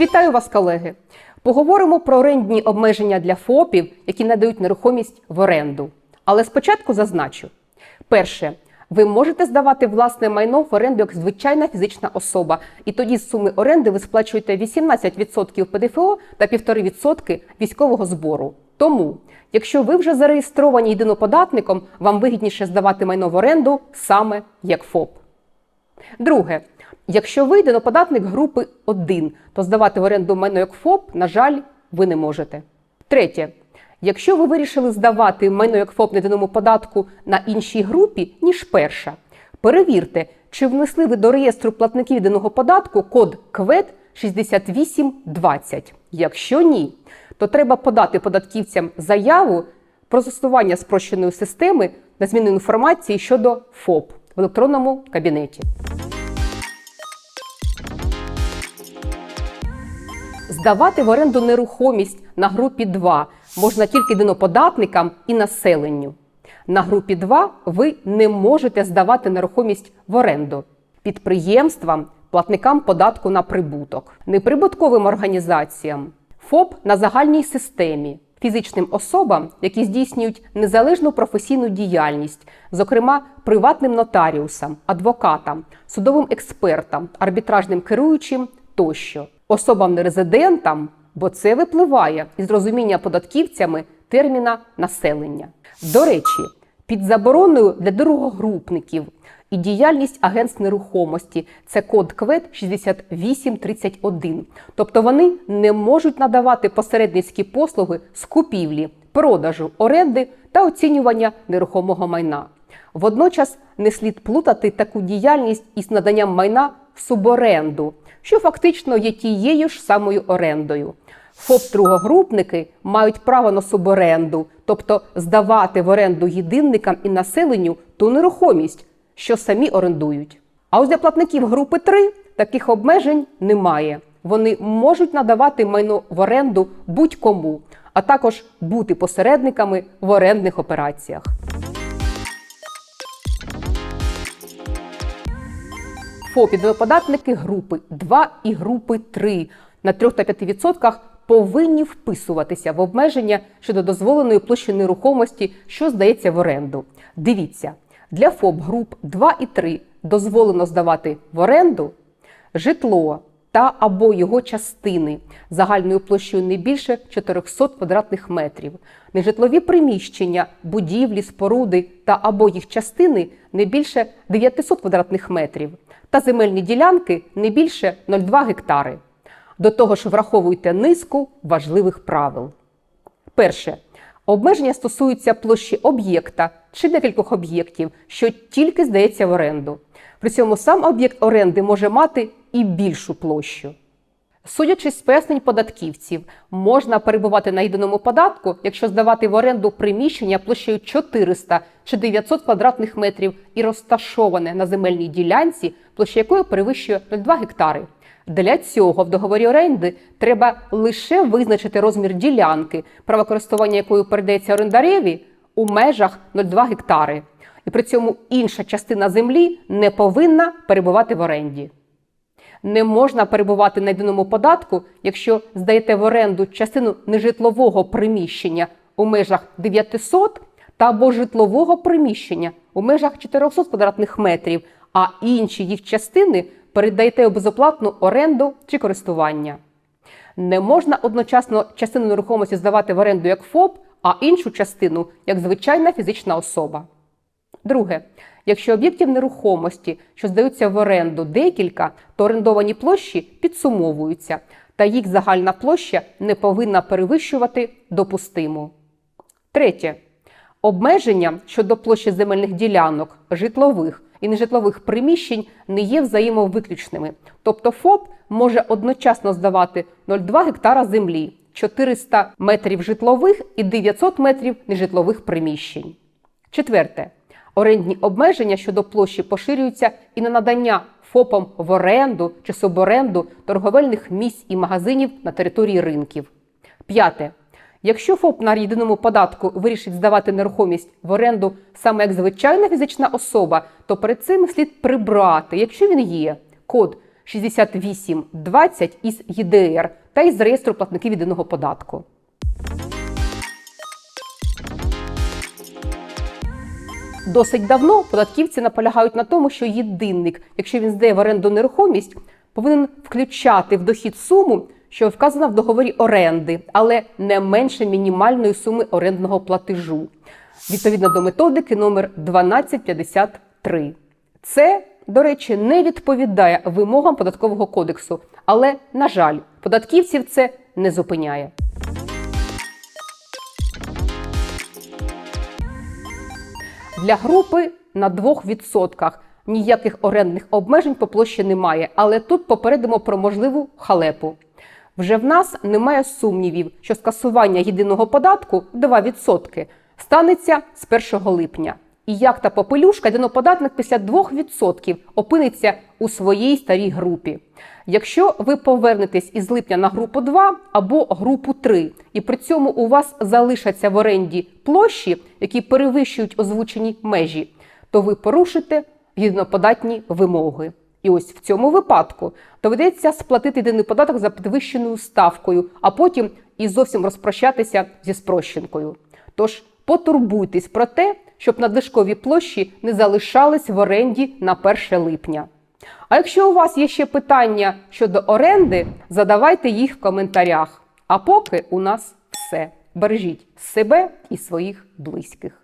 Вітаю вас, колеги! Поговоримо про орендні обмеження для ФОПів, які надають нерухомість в оренду. Але спочатку зазначу: перше, ви можете здавати власне майно в оренду як звичайна фізична особа, і тоді з суми оренди ви сплачуєте 18% ПДФО та 1,5% військового збору. Тому, якщо ви вже зареєстровані єдиноподатником, вам вигідніше здавати майно в оренду саме як ФОП. Друге, якщо ви єдиноподатник групи 1, то здавати в оренду майно як ФОП, на жаль, ви не можете. Третє, якщо ви вирішили здавати майно як ФОП на єдиному податку на іншій групі, ніж перша, перевірте, чи внесли ви до реєстру платників єдиного податку код КВЕД 6820. Якщо ні, то треба подати податківцям заяву про застосування спрощеної системи на зміну інформації щодо ФОП в електронному кабінеті. Здавати в оренду нерухомість на групі 2 можна тільки єдиноподатникам і населенню. На групі 2 ви не можете здавати нерухомість в оренду. Підприємствам, платникам податку на прибуток, неприбутковим організаціям, ФОП на загальній системі, фізичним особам, які здійснюють незалежну професійну діяльність, зокрема приватним нотаріусам, адвокатам, судовим експертам, арбітражним керуючим тощо, особам нерезидентам, бо це випливає із розуміння податківцями терміна населення. До речі, під забороною для другогрупників і діяльність агентств нерухомості це код КВЕД 6831. Тобто вони не можуть надавати посередницькі послуги з купівлі, продажу, оренди та оцінювання нерухомого майна. Водночас не слід плутати таку діяльність із наданням майна в суборенду, що фактично є тією ж самою орендою. ФОП-другогрупники мають право на суборенду, тобто здавати в оренду єдинникам і населенню ту нерухомість, що самі орендують. А ось для платників групи 3 таких обмежень немає. Вони можуть надавати майно в оренду будь-кому, а також бути посередниками в орендних операціях. ФОПі податники групи 2 і групи 3 на 3 та 5% повинні вписуватися в обмеження щодо дозволеної площі нерухомості, що здається в оренду. Дивіться, для ФОП груп 2 і 3 дозволено здавати в оренду житло та або його частини загальною площею не більше 400 квадратних метрів, нежитлові приміщення, будівлі, споруди та або їх частини не більше 900 квадратних метрів та земельні ділянки не більше 0,2 гектари. До того ж, враховуйте низку важливих правил. Перше. Обмеження стосуються площі об'єкта чи декількох об'єктів, що тільки здається в оренду. При цьому сам об'єкт оренди може мати і більшу площу. Судячи з пояснень податківців, можна перебувати на єдиному податку, якщо здавати в оренду приміщення площею 400 чи 900 квадратних метрів і розташоване на земельній ділянці, площа якої перевищує 0,2 гектари. Для цього в договорі оренди треба лише визначити розмір ділянки, право користування якою передається орендареві у межах 0,2 гектари. І при цьому інша частина землі не повинна перебувати в оренді. Не можна перебувати на єдиному податку, якщо здаєте в оренду частину нежитлового приміщення у межах 900 та або житлового приміщення у межах 400 квадратних метрів, а інші їх частини передаєте у безоплатну оренду чи користування. Не можна одночасно частину нерухомості здавати в оренду як ФОП, а іншу частину як звичайна фізична особа. Друге, якщо об'єктів нерухомості, що здаються в оренду декілька, то орендовані площі підсумовуються, та їх загальна площа не повинна перевищувати допустиму. Третє. Обмеження щодо площі земельних ділянок, житлових і нежитлових приміщень не є взаємовиключними. Тобто ФОП може одночасно здавати 0,2 гектара землі, 400 метрів житлових і 900 метрів нежитлових приміщень. Четверте. Орендні обмеження щодо площі поширюються і на надання ФОПам в оренду чи суборенду торговельних місць і магазинів на території ринків. П'яте. Якщо ФОП на єдиному податку вирішить здавати нерухомість в оренду саме як звичайна фізична особа, то перед цим слід прибрати, якщо він є, код 6820 із ЄДР та із реєстру платників єдиного податку. Досить давно податківці наполягають на тому, що єдинник, якщо він здає в оренду нерухомість, повинен включати в дохід суму, що вказана в договорі оренди, але не менше мінімальної суми орендного платежу, відповідно до методики номер 1253. Це, до речі, не відповідає вимогам податкового кодексу, але, на жаль, податківців це не зупиняє. Для групи на 2% ніяких орендних обмежень по площі немає, але тут попередимо про можливу халепу. Вже в нас немає сумнівів, що скасування єдиного податку 2% станеться з 1 липня. І як та попелюшка, єдиноподатник після 2% опиниться у своїй старій групі. Якщо ви повернетесь із липня на групу 2 або групу 3, і при цьому у вас залишаться в оренді площі, які перевищують озвучені межі, то ви порушите єдиноподатні вимоги. І ось в цьому випадку доведеться сплатити єдиний податок за підвищеною ставкою, а потім і зовсім розпрощатися зі спрощенкою. Тож потурбуйтесь про те, щоб надлишкові площі не залишались в оренді на 1 липня. А якщо у вас є ще питання щодо оренди, задавайте їх в коментарях. А поки у нас все. Бережіть себе і своїх близьких.